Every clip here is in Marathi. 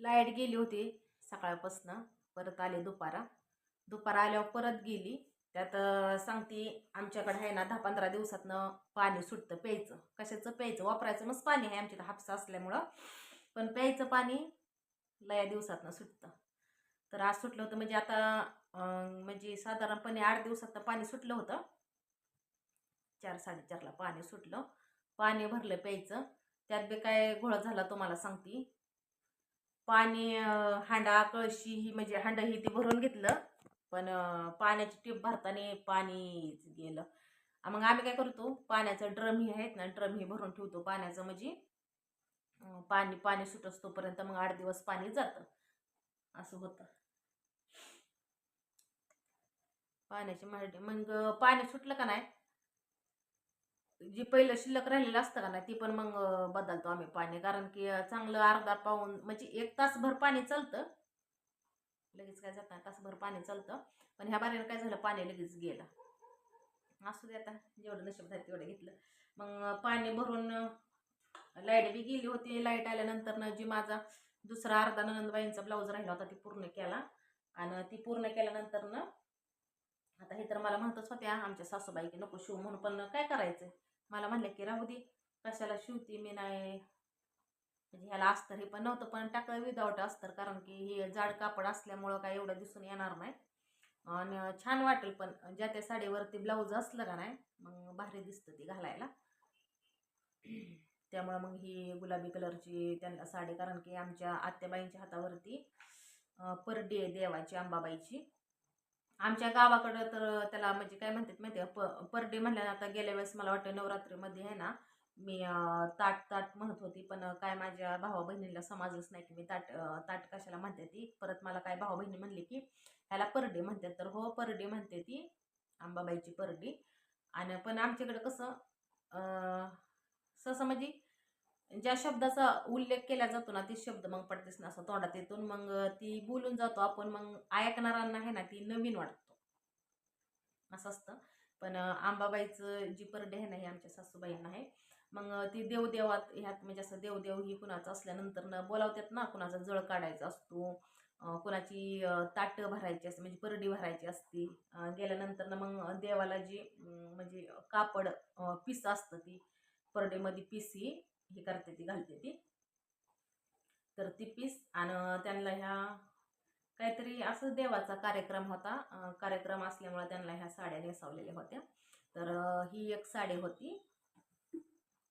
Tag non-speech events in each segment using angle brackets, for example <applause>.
लाइट गेली होती सकाळपासनं परत आले दुपारा. दुपारा आल्यावर परत गेली. त्यात सांगती सांगते आमच्याकडे आहे ना दहा पंधरा दिवसातनं पाणी सुटतं प्यायचं. कशाचं? प्यायचं. वापरायचं मग पाणी आहे आमच्या हापसा असल्यामुळं. पण प्यायचं पाणी लया दिवसातनं सुटतं. तर आज सुटलं होतं म्हणजे आता म्हणजे साधारणपणे आठ दिवसातनं पाणी सुटलं होतं. चार साडेचारला पाणी सुटलं. पाणी भरलं प्यायचं. त्यात बी काय घोळा झाला तुम्हाला सांगते. पाणी हांडा कळशी ही म्हणजे हांडा ही ती भरून घेतलं. पण पाण्याची टीप भरताना पाणीच गेलं. मग आम्ही काय करतो पाण्याचं ड्रम ही आहेत ना ड्रम ही भरून ठेवतो. पाण्याचं म्हणजे पाणी पाणी सुट असतोपर्यंत मग आठ दिवस पाणी जातं. असं होतं. पाण्याची माहिती मग पाणी सुटलं का नाही? जी पहिलं शिल्लक राहिलेलं असतं का ना ती पण मग बदलतो आम्ही पाणी. कारण की चांगलं अर्धा पाऊन म्हणजे एक तासभर पाणी चालतं. लगेच काय जात नाही तासभर पाणी चालतं. पण ह्या बारीनं काय झालं पाणी लगेच गेलं. असू दे आता जेवढं नशीब झालं तेवढं घेतलं. मग पाणी भरून लाइट बी गेली होती. लाइट आल्यानंतर ना जी माझा दुसरा अर्धा नंदबाईंचा ब्लाऊज राहिला होता ती पूर्ण केला. आणि ती पूर्ण केल्यानंतर ना आता हे तर मला म्हणतच होत्या आमच्या सासूबाई की नको शिव म्हणून पण काय करायचं? मला म्हणलं की राहू दे कशाला शिवती मी नाही. म्हणजे ह्याला अस्तर हे पण नव्हतं पण टाकलं विदाऊट अस्तर कारण की हे जाड कापड असल्यामुळं काय एवढं दिसून येणार नाही. आणि छान वाटेल पण ज्या त्या साडीवरती ब्लाऊज असलं का नाही मग भारी दिसतं ती घालायला. त्यामुळं मग ही गुलाबी कलरची त्यांना साडी कारण की आमच्या आत्याबाईंच्या हातावरती परडी आहे देवाची अंबाबाईची. आमच्या गावाकडं तर त्याला म्हणजे काय म्हणतात माहिती आहे प परडे म्हणल्यानं आता गेल्या वेळेस मला वाटतं नवरात्रीमध्ये आहे ना मी ताट ताट म्हणत होती पण काय माझ्या भावा बहिणीला समजलंच नाही की मी ताट ताट कशाला म्हणते ती. परत मला काय भावा बहिणी म्हणली की ह्याला परडे म्हणतात. तर हो परडे म्हणते ती अंबाबाईची परडी. आणि पण आमच्याकडे कसं सहसा म्हणजे ज्या शब्दाचा उल्लेख केला जातो ना ते शब्द मग पडतेच ना असं तोंडात येतून मग ती बोलून जातो आपण मग ऐकणाऱ्यांना आहे ना ती नवीन वाटतो. असं असतं. पण आंबाबाईचं जी परडे आहे ना हे आमच्या सासूबाईंना आहे. मग ती देवदेवात ह्यात म्हणजे असं देवदेव ही कुणाचं असल्यानंतर ना बोलावतात ना कुणाचा जळ काढायचा असतो. कुणाची ताटं भरायची असते म्हणजे परडी भरायची असते. गेल्यानंतर ना मग देवाला जी म्हणजे कापड पिस पीस असतं ती परडेमध्ये पिसी हे करते ती घालते ती. तर ती पीस आणि त्यांना ह्या काहीतरी असं देवाचा कार्यक्रम होता. कार्यक्रम असल्यामुळे त्यांना ह्या साड्या नेसावलेल्या होत्या. तर ही एक साडी होती.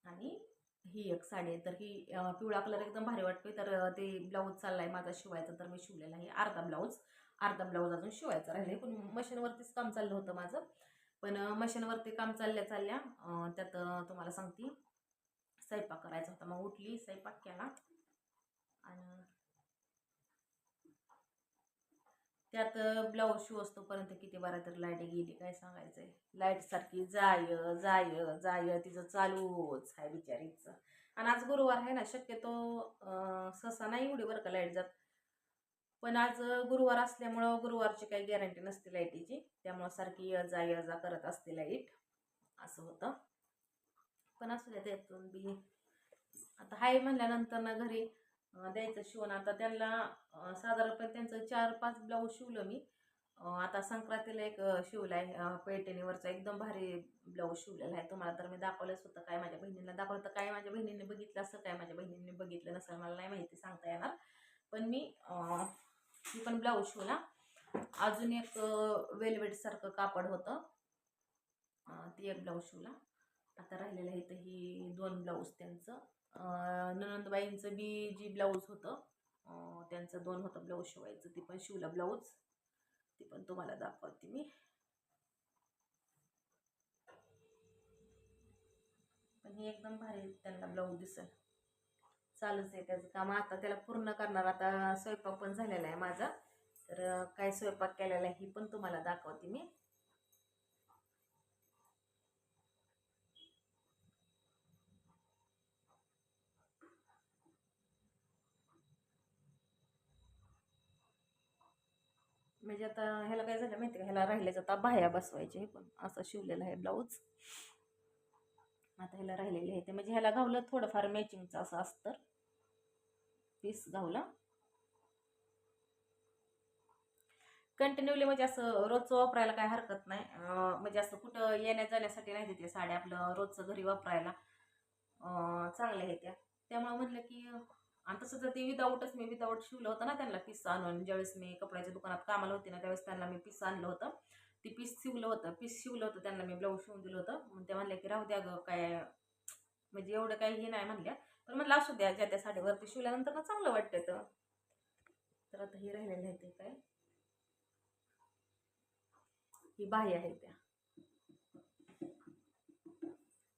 आणि ही एक साडी आहे. तर ही पिवळा कलर एकदम भारी वाटतोय. तर ते ब्लाऊज चाललाय माझा शिवायचा तर मी शिवलेला आहे. अर्धा ब्लाऊज. अर्धा ब्लाऊज अजून शिवायचा राहिले पण मशीनवरतीच काम चाललं होतं माझं. पण मशीनवरती काम चालल्या चालल्या त्यात तुम्हाला सांगते. स्वयंपाक करायचा होता. मग उठली स्वयंपाक केला. आणि त्यात ब्लाऊज शिव असतोपर्यंत किती बारा तर लाइट गेली काय सांगायचंय? लाइट सारखी जाय जाय जाय तिचं चालूच आहे बिचारीचं. आणि आज गुरुवार आहे ना शक्यतो सहसा नाही एवढी बरं का लाइट जात. पण आज गुरुवार असल्यामुळं गुरुवारची काही गॅरंटी नसते लाईटीची. त्यामुळं सारखी ये जा जा करत असते लाइट. असं होतं. पण असू द्या त्यातून बी. आता हाय म्हणल्यानंतर ना घरी द्यायचं शिवण. आता त्यांना साधारणपणे त्यांचं चार पाच ब्लाऊज शिवलं मी. आता संक्रांतीला एक अं, शिवलाय पैठणीवरचा एकदम भारी ब्लाऊज शिवलेला आहे. तुम्हाला तर मी दाखवलंच होतं काय माझ्या बहिणीला दाखवलं तर काय माझ्या बहिणीने बघितलं असं काय माझ्या बहिणीने बघितलं नसेल मला नाही माहिती सांगता येणार. पण मी मी पण ब्लाऊज शिवला. अजून एक वेलवेटसारखं कापड होतं. ती एक ब्लाऊज शिवला. आता राहिलेलं आहे तर ही दोन ब्लाऊज त्यांचं. ननंदबाईंचं बी जी ब्लाऊज होतं त्यांचं दोन होतं ब्लाऊज शिवायचं ती पण शिवलं ब्लाऊज ती पण तुम्हाला दाखवते मी. पण ही एकदम भारी त्यांना ब्लाऊज दिसेल. चालूच आहे त्याचं काम. आता त्याला पूर्ण करणार. आता स्वयंपाक पण झालेला आहे माझा. तर काय स्वयंपाक केलेला आहे ही पण तुम्हाला दाखवते मी. म्हणजे आता ह्याला काय झालं माहिती का? ह्याला राहिलेच आता बाह्या बसवायचे हे पण. असं शिवलेलं आहे ब्लाऊज आता ह्याला राहिलेले आहे ते. म्हणजे ह्याला घावलं थोडंफार मॅचिंगचं असं असतं पीस घावला. कंटिन्यूली म्हणजे असं रोजचं वापरायला काय हरकत नाही. म्हणजे असं कुठं येण्या जाण्यासाठी नाही देते साड्या आपलं रोजचं घरी वापरायला. चांगल्या आहे त्या. त्यामुळं म्हटलं की आणि तसं तर ते विदाऊटच मी विदाऊट शिवलं होतं ना त्यांना पीस आणून ज्यावेळेस मी कपड्याच्या दुकानात कामाला होते ना त्यावेळेस त्यांना मी पीस आणलं होतं. ते पीस शिवलं होतं. पीस शिवलं होतं त्यांना मी ब्लाऊज शिवून दिलं होतं. मग त्या म्हणले की राहू द्या गं काय म्हणजे एवढं काही हे नाही म्हणल्या. पण म्हटलं असू द्या ज्या त्या साडीवरती शिवल्यानंतर ना चांगलं वाटतं तर. तर आता हे राहिलेलं आहे ते काय. ही बाही आहे त्या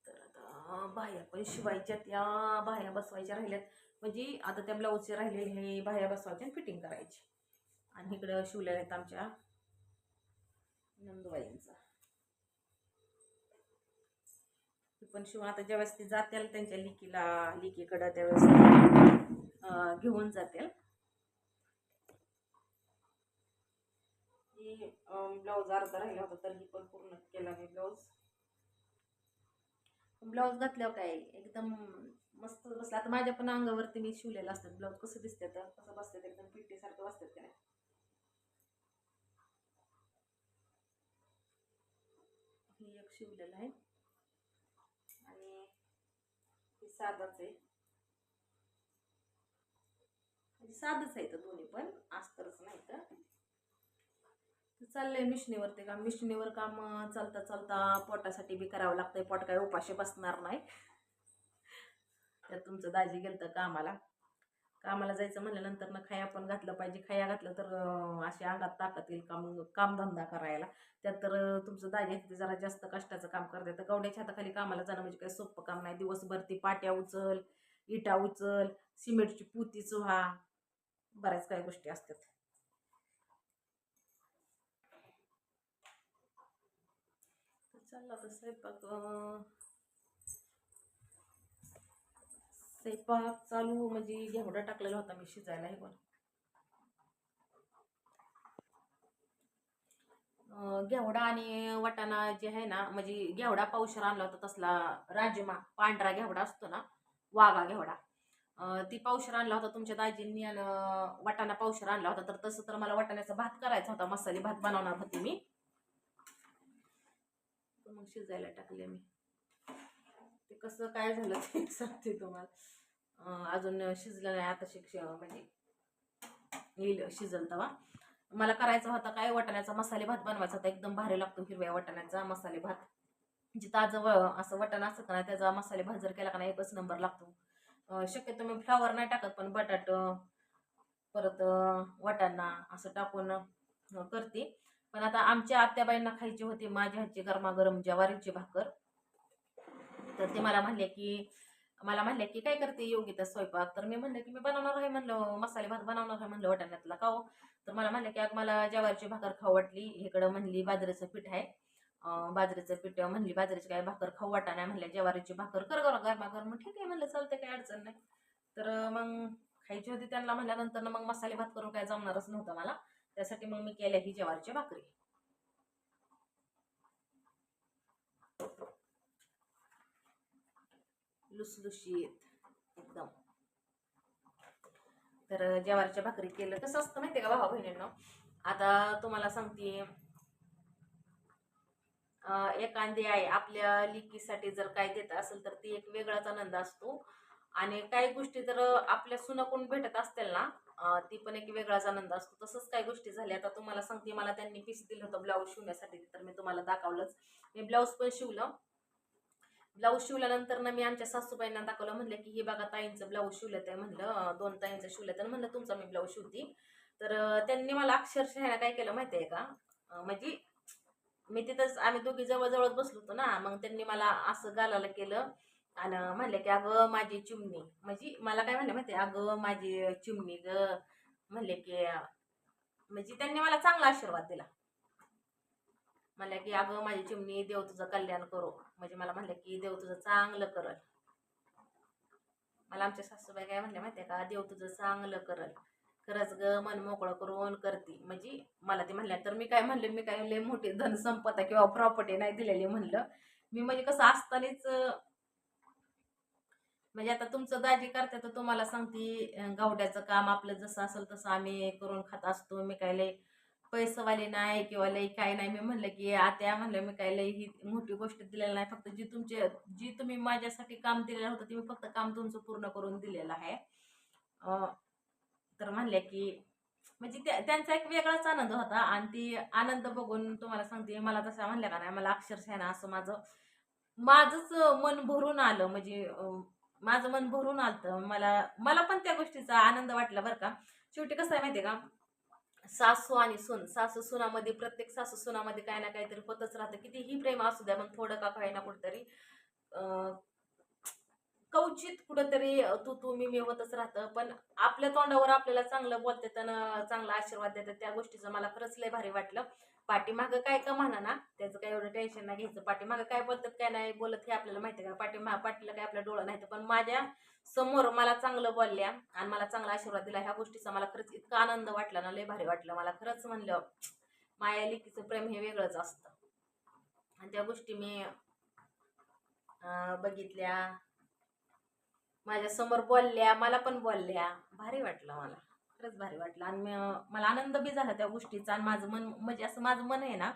तर आता बाह्या पण शिवायच्या त्या बाह्या बसवायच्या राहिल्यात. म्हणजे आता त्या ब्लाऊजचे राहिलेले बाह्या बसवायच्या आणि फिटिंग करायची. आणि इकडं शिवलेल्या आहेत आमच्या नंदुबाईंचा. पण शिवून आता ज्यावेळेस ती जातील त्यांच्या लिकीला लिकीकडं त्यावेळेस घेऊन जातील. ब्लाऊज अर्धा राहिला होता तर ही पण पूर्ण केला मी ब्लाऊज. ब्लाऊज घातल्यावर काय एकदम मस्त बसला. आता माझ्या पण अंगावरती मी शिवलेलं असतात ब्लाऊज. कसं दिसते तर? कसं बसतात? एकदम पिट्टीसारखं बसतात काय हे एक शिवलेलं आहे. आणि हे साधाच आहे. साधच साधंच आहे म्हणजे तर दोन्ही पण. आस्तरच नाही तर चाललंय मिशनीवरती काम. मिशनीवर काम चालता चालता पोटासाठी बी करावं लागतंय. पोट काय उपाशी बसणार नाही. त्यात तुमचं दाजी गेलं तर कामाला. कामाला जायचं म्हणल्यानंतर ना खाया पण घातलं पाहिजे. खाया घातलं तर अं, अशी अंगात ताकद येईल काम कामधंदा करायला. त्यात तर तुमचं दाजी आहे जरा जास्त कष्टाचं काम करते. तर गवड्याच्या हाताखाली कामाला जाणं म्हणजे काही सोपं काम नाही. दिवसभर ती पाट्या उचल इटा उचल सिमेंटची पुती चुहा. बऱ्याच काही गोष्टी असतात तर चालला तर स्वयंपाक स्वयंपाक चालू. म्हणजे घेवडा टाकलेला होता मी शिजायला हे पण घेवडा आणि वाटाणा जे आहे ना म्हणजे घेवडा पावशर आणला होता तसला राजमा पांढरा घेवडा असतो ना वाघा घेवडा. ती पावशर आणला होता तुमच्या दाजींनी आणि वाटाणा पावशर आणला होता. तर तसं तर मला वाटाण्याचा भात करायचा होता मसाले भात बनवणार होते मी. तर मग शिजायला टाकले मी. ते कसं काय झालं ते <laughs> सांगते तुम्हाला. अजून शिजलं नाही आता शिक्ष म्हणजे येईल शिजल तवा. मला करायचा होता काय वाटाण्याचा मसाले भात बनवायचा होता. एकदम भारी लागतो हिरव्या वाटाण्याचा मसाले भात. जे ताजं व- असं वाटण असतं का नाही त्याचा मसाले भात जर केला का नाही एकच नंबर लागतो. शक्यतो मी फ्लावर नाही टाकत पण बटाट परत वाटाणा असं टाकून करते. पण आता आमच्या आत्याबाईंना खायची होती माझ्या हातची गरमागरम ज्वारीची भाकर. तर ते मला म्हणले की मला म्हणले की काय करते योगिता स्वयंपाक? तर मी म्हणलं की मी बनवणार आहे म्हणलं मसाले भात बनवणार आहे म्हणलं वाटाण्यातला. खाओ हो? तर मला म्हणलं की मला ज्वारीची भाकर खाऊ वाटली. इकडं म्हणली बाजरीचं पीठ आहे. बाजरीचं पीठ म्हणली बाजरीची काय भाकर खाऊ वाटाणा नाही म्हणल्या ज्वारीची भाकर कर कर गरमागरम. मग ठीक आहे म्हणलं चालते काही अडचण नाही. तर मग खायची होती त्यांना म्हणल्यानंतर मग मसाले भात करून काय जमणारच नव्हतं मला. त्यासाठी मग मी केल्या ही ज्वारीची भाकरी. लुसलुशीत एकदम. तर ज्वारीच्या भाकरी केलं कसं असतं माहिती का भावा बहिणींना? आता तुम्हाला सांगते. अं, एखादी आई आपल्या लिकीसाठी जर काय देत असेल तर ती एक वेगळाच आनंद असतो. आणि काही गोष्टी जर आपल्या सुनाकडून भेटत असतील ना ती पण एक वेगळाच आनंद असतो. तसंच काही गोष्टी झाल्या. आता तुम्हाला सांगते मला त्यांनी पीस दिलं होतं ब्लाऊज शिवण्यासाठी तर मी तुम्हाला दाखवलंच. मी ब्लाऊज पण शिवलं. ब्लाऊज शिवल्यानंतर ना मी आमच्या सासूबाईंना दाखवलं. म्हणलं की हे बघा ताईंचं ब्लाऊज शिवलं आहे म्हणलं दोन ताईंचं शिवलं तर म्हणलं तुमचा मी ब्लाऊज शिवते. तर त्यांनी मला अक्षरशः काय केलं माहिती आहे का म्हणजे मी तिथंच आम्ही दोघी जवळजवळच बसलो होतो ना मग त्यांनी मला असं गालाला केलं. आणि म्हणले की अगं माझी चिमणी. म्हणजे मला काय म्हणले माहिती आहे, अगं माझी चिमणी ग. म्हणले की म्हणजे त्यांनी मला चांगला आशीर्वाद दिला. म्हणल्या की अगं माझी चिमणी देव तुझं कल्याण करो. म्हणजे मला म्हणलं की देव तुझं चांगलं करल. मला आमच्या सासूबाई काय म्हणले माहिती का देव तुझं चांगलं करल. खरंच ग मन मोकळं करून करते. म्हणजे मला ते म्हणल्या तर मी काय म्हणले मी काय लय मोठी धनसंपदा किंवा प्रॉपर्टी नाही दिलेली म्हणलं. मी म्हणजे कसं असतानाच म्हणजे आता तुमचं दाजी करते तर तुम्हाला सांगते गावड्याचं काम आपलं जसं असेल तसं आम्ही करून खात असतो. मी काय लय पैसेवाले नाही किंवा लई काय नाही. मी म्हणलं की आत्या म्हणलं मी काय लई ही मोठी गोष्ट दिलेली नाही. फक्त जी तुमचे जी तुम्ही माझ्यासाठी काम दिलेलं होतं ते मी फक्त काम तुमचं पूर्ण करून दिलेलं आहे. तर म्हणल्या की म्हणजे त्या- त्यांचा एक वेगळाच आनंद होता. आणि ती आनंद बघून तुम्हाला सांगते मला तसं म्हणल्या का नाही मला अक्षरशः ना असं माझं माझंच मन भरून आलं. म्हणजे माझं मन भरून आलतं. मला मला पण त्या गोष्टीचा आनंद वाटला बरं का. शेवटी कसं आहे माहिती आहे का? सासू आणि सून सासू सुनामध्ये प्रत्येक सासू सुनामध्ये काय ना काहीतरी होतच राहतं. कितीही प्रेम असू द्या मग थोडं का काही ना कुठंतरी अं, कवचित कुठंतरी तू तू मी मी होतच राहतं. पण आपल्या तोंडावर आपल्याला चांगलं बोलतात आणि चांगला आशीर्वाद देतात त्या गोष्टीचं मला खरंच लय भारी वाटलं. पाठीमागं काय का म्हणा ना त्याचं काय एवढं टेन्शन नाही घ्यायचं. पाठीमागं काय बोलतात काय नाही बोलत हे आपल्याला माहिती आहे का? पाठीमा पाठीला काय आपलं डोळं नाही पण माझ्यासमोर मला चांगलं बोलल्या आणि मला चांगला आशीर्वाद दिला ह्या गोष्टीचा मला खरंच इतका आनंद वाटला ना लय भारी वाटलं मला. खरंच म्हणलं माया लिकीचं प्रेम हे वेगळंच असतं. आणि त्या गोष्टी मी बघितल्या. माझ्यासमोर बोलल्या मला पण बोलल्या. भारी वाटलं मला. खरंच भारी वाटलं. आणि मला आनंद बी झाला त्या गोष्टीचा आणि माझं मन म्हणजे असं माझं मन आहे ना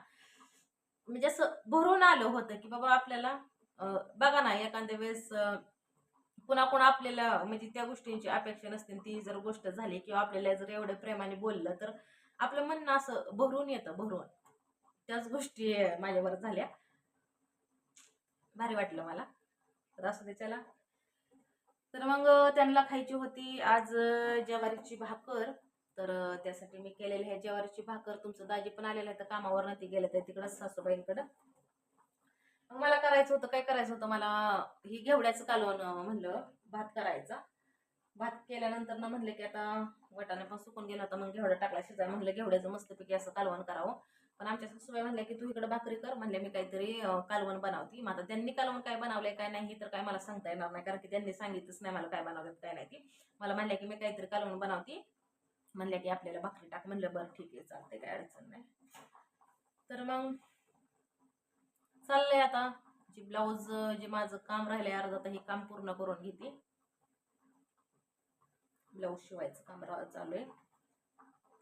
म्हणजे असं भरून आलं होतं की बाबा आपल्याला बघा ना एखाद्या वेळेस पुन्हा पुन्हा आपल्याला म्हणजे त्या गोष्टींची अपेक्षा नसते ती जर गोष्ट झाली किंवा आपल्याला जर एवढं प्रेमाने बोललं तर आपलं मन असं भरून येतं भरून. त्याच गोष्टी माझ्यावर झाल्या. भारी वाटलं मला. तर असं त्याच्याला तर मग त्यांना खायची होती आज ज्वारीची भाकर. तर त्यासाठी मी केलेली आहे ज्वारीची भाकर. तुमचं दाजी पण आलेलं आहे तर कामावर ती गेलं तर तिकडं सासूबाईंकडं. मग मला करायचं होतं काय करायचं होतं मला ही घेवड्याचं कालवण म्हणलं भात करायचा. भात केल्यानंतर ना म्हणलं की आता वटाणा पण सुकून गेला होता मग घेवडा टाकला शिजाय म्हणलं घेवड्याचं मस्तपैकी असं कालवण करावं. पण आमच्या सासूबाई म्हणल्या की तू इकडे भाकरी कर. म्हणले मी काहीतरी कालवण बनवती. मग आता त्यांनी कालवण काय बनवलंय काय नाही तर काय मला सांगता येणार नाही. कारण की त्यांनी सांगितलंच नाही मला काय बनवलं काय नाही ती. मला म्हणल्या की मी काहीतरी कालवण बनवती. म्हणल्या की आपल्याला भाकरी टाक. म्हणलं बरं ठीक आहे चालते काय अडचण नाही. तर मग चाललंय आता. जे ब्लाऊज जे माझं काम राहिलंय अर्धा तर हे काम पूर्ण करून घेते. ब्लाऊज शिवायचं काम चालू आहे.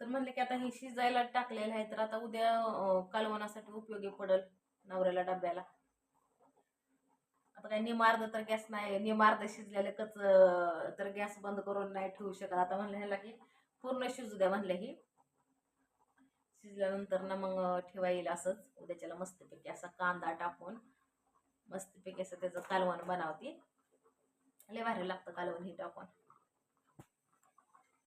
तर म्हणले की आता हे शिजायला टाकलेलं आहे तर आता उद्या कालवणासाठी उपयोगी पडल नवऱ्याला डब्याला. आता काय निमार्द तर गॅस नाही निमार्द शिजलेलं कच तर गॅस बंद करून नाही ठेवू शकत. आता म्हणलं ह्याला की पूर्ण शिजू द्या म्हणलं ही शिजल्यानंतर ना मग ठेवा येईल असंच. उद्याच्याला मस्तपैकी असा कांदा टाकून मस्तपैकी असं त्याचं कालवण बनवते. लय भारी लागतं कालवण हे टाकून.